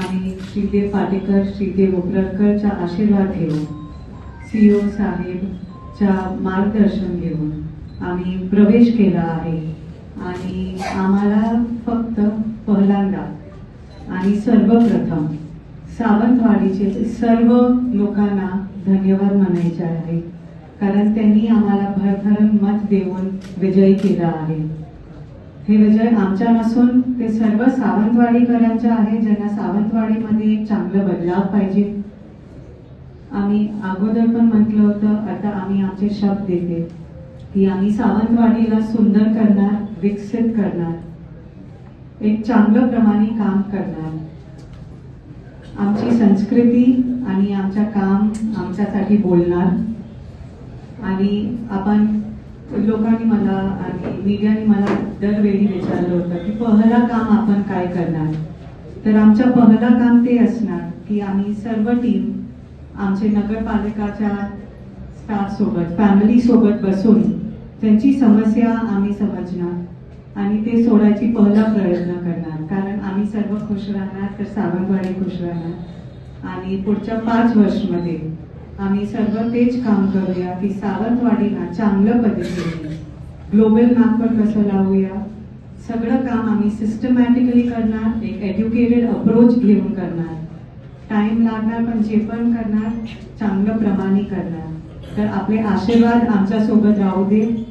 आणि श्रीदेव पाटेकर श्रीदेव उबरडकरचा आशीर्वाद घेऊन सीओ साहेबच्या मार्गदर्शन घेऊन आम्ही प्रवेश केला आहे. आणि आम्हाला फक्त पहिल्यांदा आणि सर्वप्रथम सावंतवाडीचे सर्व लोकांना धन्यवाद म्हणायचे आहे. कारण त्यांनी आम्हाला भरभरून मत देऊन विजयी केला आहे. हे विजय आमच्या नसून ते सर्व सावंतवाडीकरांचे आहे ज्यांना सावंतवाडीमध्ये एक चांगलं बदलाव पाहिजे. आम्ही अगोदर पण म्हटलं होतं आता आम्ही आमचे शब्द देते. की आम्ही सावंतवाडीला सुंदर करणार विकसित करणार. एक चांगलं प्रमाणे काम करणार. आमची संस्कृती आणि आमचं काम आमच्यासाठी बोलणार. आणि आपण लोकांनी मला आणि मीडियाने मला दरवेळी विचारलं होतं की पहिला काम आपण काय करणार? तर आमच्या पहिला काम ते असणार की आम्ही सर्व टीम आमचे नगरपालिकाच्या स्टाफसोबत फॅमिलीसोबत बसून त्यांची समस्या आम्ही समजणार आणि ते सोडायची पहिला प्रयत्न करणार. कारण आम्ही सर्व खुश राहणार तर सावंतवाडी खुश राहणार. आणि पुढच्या पाच वर्षमध्ये आम्ही सर्व तेच काम करूया. की सावंतवाडीला चांगलं पद्धतीने. ग्लोबल मॅपवर कसं लावूया? सगळं काम आम्ही सिस्टमॅटिकली करणार. एक एज्युकेटेड अप्रोच घेऊन करणार. टाइम लागणार पण जे पण करणार चांगलं प्रमाणे करणार. तर आपले आशीर्वाद आमच्यासोबत राहू दे.